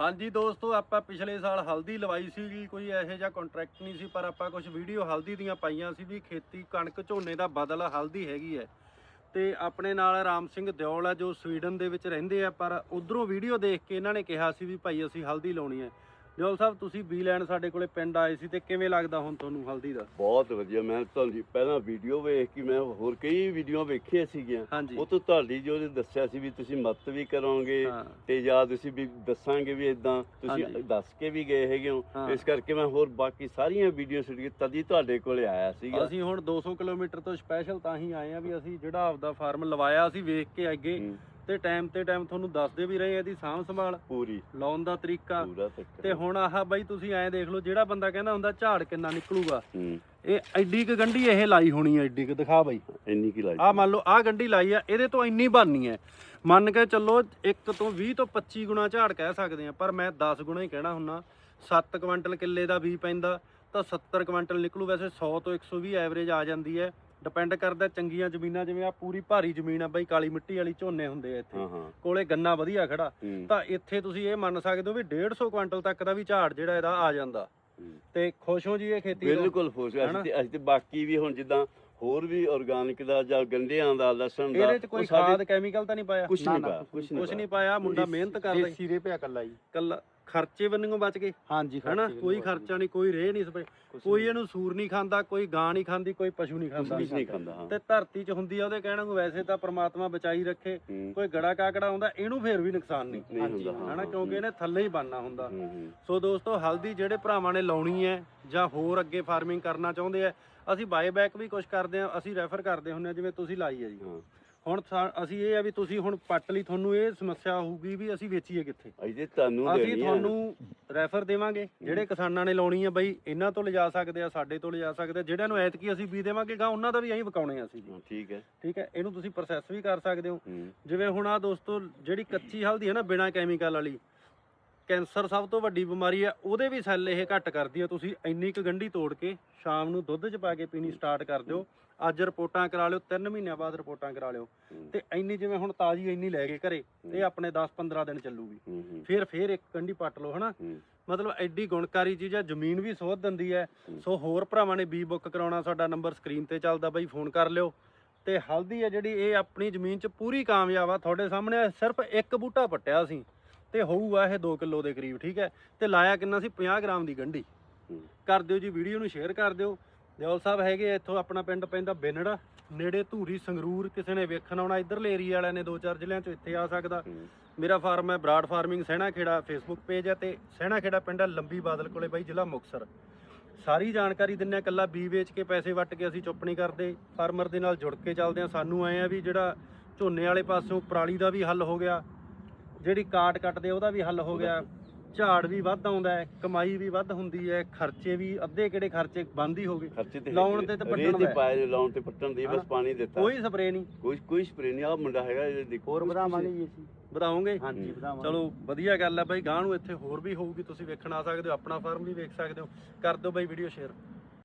ਹਾਂਜੀ ਦੋਸਤੋ, ਆਪਾਂ ਪਿਛਲੇ ਸਾਲ ਹਲਦੀ ਲਵਾਈ ਸੀਗੀ, ਕੋਈ ਇਹੋ ਜਿਹਾ ਕੰਟਰੈਕਟ ਨਹੀਂ ਸੀ, ਪਰ ਆਪਾਂ ਕੁਝ ਵੀਡੀਓ ਹਲਦੀ ਦੀਆਂ ਪਾਈਆਂ ਸੀ ਵੀ ਖੇਤੀ ਕਣਕ ਝੋਨੇ ਦਾ ਬਦਲ ਹਲਦੀ ਹੈਗੀ ਹੈ। ਤੇ ਆਪਣੇ ਨਾਲ ਰਾਮ ਸਿੰਘ ਦਿਓਲ ਆ, ਜੋ ਸਵੀਡਨ ਦੇ ਵਿੱਚ ਰਹਿੰਦੇ ਆ, ਪਰ ਉਧਰੋਂ ਵੀਡੀਓ ਦੇਖ ਕੇ ਇਹਨਾਂ ਨੇ ਕਿਹਾ ਸੀ ਵੀ ਭਾਈ ਅਸੀਂ ਹਲਦੀ ਲਾਉਣੀ ਹੈ। ਦਿਓਲ ਸਾਹਿਬ ਤੁਸੀਂ ਬੀ ਲੈਣ ਸਾਡੇ ਕੋਲੇ ਪਿੰਡ ਆਏ ਸੀ ਤੇ ਕਿਵੇਂ ਲੱਗਦਾ ਹੁਣ ਤੁਹਾਨੂੰ ਹਲਦੀ ਦਾ? ਬਹੁਤ ਵਧੀਆ ਮੈਂ ਤੁਹਾਡੀ ਪਹਿਲਾਂ ਵੀਡੀਓ ਵੇਖ ਕੇ ਮੈਂ ਹੋਰ ਕਈ ਵੀਡੀਓ ਵੇਖੀਆਂ ਸੀਗੀਆਂ। ਹਾਂਜੀ। ਉਹ ਤੋਂ ਤੁਹਾਡੀ ਜੋ ਦੱਸਿਆ ਸੀ ਵੀ ਤੁਸੀਂ ਮਤ ਵੀ ਕਰੋਗੇ ਹਾਂ। ਤੇ ਜਾਂ ਤੁਸੀਂ ਵੀ ਦੱਸਾਂਗੇ ਵੀ ਇਦਾਂ ਤੁਸੀਂ। ਦੱਸ ਕੇ ਵੀ ਗਏ ਹੈਗੇ ਹੋ। ਹਾਂ। ਇਸ ਕਰਕੇ ਮੈਂ ਹੋਰ ਬਾਕੀ ਸਾਰੀਆਂ ਵੀਡੀਓ ਸੁਣ ਕੇ ਤਦ ਹੀ ਤੁਹਾਡੇ ਕੋਲੇ ਆਇਆ ਸੀਗਾ। ਅਸੀਂ ਹੁਣ 200 ਕਿਲੋਮੀਟਰ ਤੋਂ ਸਪੈਸ਼ਲ ਤਾਂ ਹੀ ਆਏ ਆ ਵੀ ਅਸੀਂ ਜਿਹੜਾ ਆਪਦਾ ਫਾਰਮ ਲਵਾਇਆ ਅਸੀਂ ਵੇਖ ਕੇ ਅੱਗੇ ਹੂੰ, ਤੇ ਟਾਈਮ ਤੇ ਟਾਈਮ ਤੁਹਾਨੂੰ ਦੱਸਦੇ ਵੀ ਰਹੇ ਆ ਇਹਦੀ ਸਾਂਭ ਸੰਭਾਲ ਪੂਰੀ। ਲਾਉਣ ਦਾ ਤਰੀਕਾ। ਪੂਰਾ ਤੱਕ ਤੇ ਹੁਣ ਆਹ ਬਾਈ ਤੁਸੀਂ ਐਂ ਦੇਖ ਲਓ ਜਿਹੜਾ ਬੰਦਾ ਕਹਿੰਦਾ ਹੁੰਦਾ ਝਾੜ ਕਿੰਨਾ ਨਿਕਲੂਗਾ। ਹੂੰ। ਇਹ ਐਡੀ ਕ ਗੰਢੀ ਇਹ ਲਾਈ ਹੋਣੀ ਐ ਐਡੀ ਕ ਦਿਖਾ ਬਾਈ। ਇੰਨੀ ਕੀ ਲਾਈ ਆਹ ਮੰਨ ਲਓ ਆਹ ਗੰਢੀ ਲਾਈ ਆ ਇਹਦੇ ਤੋਂ ਇੰਨੀ ਬਣਨੀ ਐ ਮੰਨ ਕੇ ਚੱਲੋ 1 ਤੋਂ 20 ਤੋਂ 25 ਗੁਣਾ ਝਾੜ ਕਹਿ ਸਕਦੇ ਆ ਪਰ ਮੈਂ 10 ਗੁਣਾ ਹੀ ਕਹਿਣਾ ਹੁੰਨਾ। 7 ਕੁਇੰਟਲ ਕਿੱਲੇ ਦਾ ਵੀ ਪੈਂਦਾ ਤਾਂ 70 ਕੁਇੰਟਲ ਨਿਕਲੂ ਵੈਸੇ 100 ਤੋਂ 120 ਐਵਰੇਜ ਆ ਜਾਂਦੀ ਐ ਡਿਪੈਂਡ ਕਰਦਾ ਚੰਗੀਆਂ ਜ਼ਮੀਨਾਂ ਜਿਵੇਂ ਆ ਪੂਰੀ ਭਾਰੀ ਜ਼ਮੀਨ ਆ ਬਾਈ ਕਾਲੀ ਮਿੱਟੀ ਵਾਲੀ ਝੋਨੇ ਹੁੰਦੇ ਆ ਇੱਥੇ। ਹਾਂ ਹਾਂ। ਕੋਲੇ ਗੰਨਾ ਵਧੀਆ ਖੜਾ। ਹੂੰ, ਤਾਂ ਇੱਥੇ ਤੁਸੀਂ ਇਹ ਮੰਨ ਸਕਦੇ ਹੋ ਵੀ 150 ਕੁਇੰਟਲ ਤੱਕ ਦਾ ਵੀ ਝਾੜ ਜਿਹੜਾ ਇਹਦਾ ਆ ਜਾਂਦਾ। ਹੂੰ। ਤੇ ਖੁਸ਼ ਹੋ ਜੀ ਇਹ ਖੇਤੀ ਬਿਲਕੁਲ ਖੁਸ਼। ਹਾਂ। ਅਸੀਂ ਤੇ ਅਸੀਂ ਤੇ ਬਾਕੀ ਵੀ ਹੁਣ ਜਿੱਦਾਂ ਹੋਰ ਵੀ ਆਰਗੈਨਿਕ ਦਾ ਜਾਂ ਗੰਢਿਆਂ ਦਾ ਲਸਣ ਦਾ ਇਹਦੇ ਚ ਕੋਈ ਖਾਦ ਕੈਮੀਕਲ ਤਾਂ ਨਹੀਂ ਪਾਇਆ। ਕੁਛ ਨਾ, ਨਹੀਂ ਪਾਇਆ। ਕੁਛ ਕੁਛ ਨਹੀਂ ਨਹੀਂ ਪਾਇਆ ਮੁੰਡਾ ਮਿਹਨਤ ਕਰਦਾ। ਦੇਸੀ ਰੇ ਪਿਆ ਕੱਲਾ ਜੀ ਕੱਲਾ ਖਰਚੇ ਬੰਨਿਓ ਬਚ ਗਏ। ਹਾਂਜੀ ਹੈਨਾ? ਖਰਚੇ ਕੋਈ ਖਰਚਾ ਨਹੀਂ ਕੋਈ ਰੇਹ ਨਹੀਂ ਸਪਰੇ ਕੁਛ ਕੋਈ। ਇਹਨੂੰ ਸੂਰ ਨਹੀਂ ਖਾਂਦਾ ਕੋਈ ਗਾਂ ਨਹੀਂ ਖਾਂਦੀ ਕੋਈ ਪਸ਼ੂ ਨਹੀਂ ਖਾਂਦਾ। ਕੁਛ ਨਹੀਂ ਖਾਂਦਾ ਹਾਂ। ਤੇ ਧਰਤੀ 'ਚ ਹੁੰਦੀ ਆ ਉਹਦੇ ਕਹਿਣ ਨੂੰ ਵੈਸੇ ਤਾਂ ਪ੍ਰਮਾਤਮਾ ਬਚਾਈ ਰੱਖੇ। ਹੂੰ, ਕੋਈ ਗੜਾ ਕਾਕੜਾ ਆਉਂਦਾ ਇਹਨੂੰ ਫੇਰ ਵੀ ਨੁਕਸਾਨ ਨਹੀਂ। ਨਹੀਂ ਹੁੰਦਾ ਹਾਂ, ਹਨਾ? ਹਾਂ, ਕਿਉਂਕਿ ਇਹਨੇ ਥੱਲੇ ਹੀ ਬਣਨਾ ਹੁੰਦਾ। ਹੂੰ, ਹੂੰ, ਸੋ ਦੋਸਤੋ ਹਲਦੀ ਜਿਹੜੇ ਭਰਾਵਾਂ ਨੇ ਲਾਉਣੀ ਹੈ ਜਾਂ ਹੋਰ ਅੱਗੇ ਫਾਰਮਿੰਗ ਕਰਨਾ ਚਾਹੁੰਦੇ ਆ ਅਸੀਂ ਬਾਏ ਬੈਕ ਵੀ ਕੁਝ ਕਰਦੇ ਆ ਅਸੀਂ ਰੈਫਰ ਕਰਦੇ ਹੁੰਦੇ ਆ ਜਿਵੇਂ ਤੁਸੀਂ ਲਾਈ ਹੈ ਜੀ। ਹਾਂ। ਹੁਣ ਸਾ- ਅਸੀਂ ਇਹ ਆ ਵੀ ਤੁਸੀਂ ਹੁਣ ਪੱਟ ਲਈ ਤੁਹਾਨੂੰ ਇਹ ਸਮੱਸਿਆ ਹੋਊਗੀ ਵੀ ਅਸੀਂ ਵੇਚੀਏ ਕਿੱਥੇ। ਅਜੇ ਤੁਹਾਨੂੰ ਅਸੀਂ ਦੇਣੀ ਆ। ਤੁਹਾਨੂੰ ਰੈਫਰ ਦੇਵਾਂਗੇ। ਜਿਹੜੇ ਕਿਸਾਨਾਂ ਨੇ ਲਾਉਣੀ ਆ ਬਈ ਇਹਨਾਂ ਤੋਂ ਲਿਜਾ ਸਕਦੇ ਆ ਸਾਡੇ ਤੋਂ ਲਿਜਾ ਸਕਦੇ ਆ। ਜਿਹੜਿਆਂ ਨੂੰ ਐਤਕੀ ਅਸੀਂ ਬੀ ਦੇਵਾਂਗੇ ਗਾ ਉਹਨਾਂ ਦਾ ਵੀ ਐਂ ਵਿਕਾਉਣੇ ਆ ਅਸੀਂ। ਹਾਂ, ਠੀਕ ਹੈ। ਠੀਕ ਹੈ ਇਹਨੂੰ ਤੁਸੀਂ ਪ੍ਰੋਸੈਸ ਵੀ ਕਰ ਸਕਦੇ ਹੋ। ਹੂੰ, ਜਿਵੇਂ ਹੁਣ ਆ ਦੋਸਤੋ ਜਿਹੜੀ ਕੱਚੀ ਹਲਦੀ ਹੈ ਨਾ ਬਿਨਾ ਕੈਮੀਕਲ ਵਾਲੀ ਕੈਂਸਰ ਸਭ ਤੋਂ ਵੱਡੀ ਬਿਮਾਰੀ ਆ ਉਹਦੇ ਵੀ ਸੈੱਲ ਇਹ ਘੱਟ ਕਰਦੀ ਆ ਤੁਸੀਂ ਇੰਨੀ ਕੁ ਗੰਢੀ ਤੋੜ ਕੇ ਸ਼ਾਮ ਨੂੰ ਦੁੱਧ 'ਚ ਪਾ ਕੇ ਪੀਣੀ ਸਟਾਰਟ ਕਰ ਦਿਓ। ਅੱਜ ਰਿਪੋਰਟਾਂ ਕਰਾ ਲਿਓ 3 ਮਹੀਨਿਆਂ ਬਾਅਦ ਰਿਪੋਰਟਾਂ ਕਰਾ ਲਿਓ। ਹੂੰ, ਤੇ ਇੰਨੀ ਜਿਵੇਂ ਹੁਣ ਤਾਜ਼ੀ ਇੰਨੀ ਲੈ ਕੇ ਘਰੇ ਇਹ ਆਪਣੇ 10-15 ਦਿਨ ਚੱਲੂਗੀ। ਹੂੰ, ਹੂੰ, ਫਿਰ ਫਿਰ ਇੱਕ ਗੰਢੀ ਪੱਟ ਲਓ ਹਨਾ? ਹੂੰ, ਮਤਲਬ ਐਡੀ ਗੁਣਕਾਰੀ ਚੀਜ਼ ਆ ਜ਼ਮੀਨ ਵੀ ਸੋਧ ਦਿੰਦੀ ਹੈ। ਹੂੰ। ਸੋ ਹੋਰ ਭਰਾਵਾਂ ਨੇ ਬੀ ਬੁੱਕ ਕਰਾਉਣਾ ਸਾਡਾ ਨੰਬਰ ਸਕਰੀਨ ਤੇ ਚੱਲਦਾ ਬਾਈ ਫੋਨ ਕਰ ਲਿਓ। ਤੇ ਹਲਦੀ ਆ ਜਿਹੜੀ ਇਹ ਆਪਣੀ ਜ਼ਮੀਨ 'ਚ ਪੂਰੀ ਕਾਮਯਾਬ ਆ। ਤੁਹਾਡੇ ਸਾਹਮਣੇ ਸਿਰਫ ਇੱਕ ਬੂਟਾ ਪੱਟਿਆ ਸੀ। ਤੇ ਹੋਊਗਾ ਇਹ 2 ਕਿਲੋ ਦੇ ਕਰੀਬ ਠੀਕ ਹੈ? ਤੇ ਲਾਇਆ ਕਿੰਨਾ ਸੀ? 50 ਗ੍ਰਾਮ ਦੀ ਗੰਢੀ। ਕਰ ਦਿਓ ਜੀ ਵੀਡੀਓ ਨੂੰ ਸ਼ੇਅਰ ਕਰ ਦਿਓ। ਦਿਓਲ ਸਾਹਿਬ ਹੈਗੇ ਇੱਥੋਂ ਆਪਣਾ ਪਿੰਡ ਪੈਂਦਾ ਬਿਨੜਾ। ਨੇੜੇ ਧੂਰੀ ਸੰਗਰੂਰ ਕਿਸੇ ਨੇ ਵੇਖਣ ਆਉਣਾ ਇਧਰਲੇ ਏਰੀਆ ਵਾਲਿਆਂ ਨੇ ਦੋ ਚਾਰ ਜ਼ਿਲ੍ਹਿਆਂ 'ਚੋਂ ਇੱਥੇ ਆ ਸਕਦਾ। ਮੇਰਾ ਫਾਰਮ ਹੈ ਬਰਾਡ ਫਾਰਮਿੰਗ ਸਹਿਣਾ ਖੇੜਾ ਫੇਸਬੁੱਕ ਪੇਜ ਹੈ ਤੇ ਸਹਿਣਾ ਖੇੜਾ ਪਿੰਡ ਹੈ ਲੰਬੀ ਬਾਦਲ ਕੋਲੇ ਬਾਈ ਜ਼ਿਲ੍ਹਾ ਮੁਕਤਸਰ। ਸਾਰੀ ਜਾਣਕਾਰੀ ਦਿੰਨੇ ਆ ਕੱਲਾ ਬੀ ਵੇਚ ਕੇ ਪੈਸੇ ਵੱਟ ਕੇ ਅਸੀਂ ਚੁੱਪ ਨਹੀਂ ਕਰਦੇ। ਫਾਰਮਰ ਦੇ ਨਾਲ ਜੁੜ ਕੇ ਚੱਲਦੇ ਆ ਸਾਨੂੰ ਆਏ ਆ ਵੀ ਜਿਹੜਾ ਝੋਨੇ ਵਾਲੇ ਪਾਸੋਂ ਪਰਾਲੀ ਦਾ ਵੀ ਹੱਲ ਹੋ ਗਿਆ। ਜਿਹੜੀ ਕਾਟ ਕੱਟਦੇ ਉਹਦਾ ਵੀ ਹੱਲ ਹੋ ਗਿਆ। ਝਾੜ ਵੀ ਵੱਧ ਆਉਂਦਾ ਹੈ ਕਮਾਈ ਵੀ ਵੱਧ ਹੁੰਦੀ ਹੈ ਖਰਚੇ ਵੀ ਅੱਧੇ ਕਿਹੜੇ ਖਰਚੇ ਬੰਦ ਹੀ ਹੋ ਗਏ। ਖਰਚੇ ਤੇ ਲਾਉਣ ਤੇ ਤੇ ਪੱਟਣ ਦਾ। ਪਾਏ ਲਾਉਣ ਤੇ ਪੱਟਣ ਦੀ ਬਸ। ਪਾਣੀ ਦਿੱਤਾ। ਕੋਈ ਸਪਰੇ ਨਹੀਂ। ਕੋਈ ਕੋਈ ਸਪਰੇ ਨਹੀਂ ਆ ਮੁੰਡਾ ਹੈਗਾ ਇਹ ਦੇਖੋ। ਹੋਰ ਵਧਾਵਾਂਗੇ ਜੀ ਅਸੀਂ। ਵਧਾਓਗੇ? ਹਾਂਜੀ। ਵਧਾਵਾਂਗੇ। ਚਲੋ ਵਧੀਆ ਗੱਲ ਹੈ ਬਾਈ ਗਾਂ ਨੂੰ ਇੱਥੇ ਹੋਰ ਵੀ ਹੋਊਗੀ ਤੁਸੀਂ ਵੇਖਣ ਆ ਸਕਦੇ ਹੋ ਆਪਣਾ ਫਾਰਮ ਵੀ ਵੇਖ ਸਕਦੇ ਹੋ। ਕਰ ਦਿਓ ਬਾਈ ਵੀਡੀਓ ਸ਼ੇਅਰ।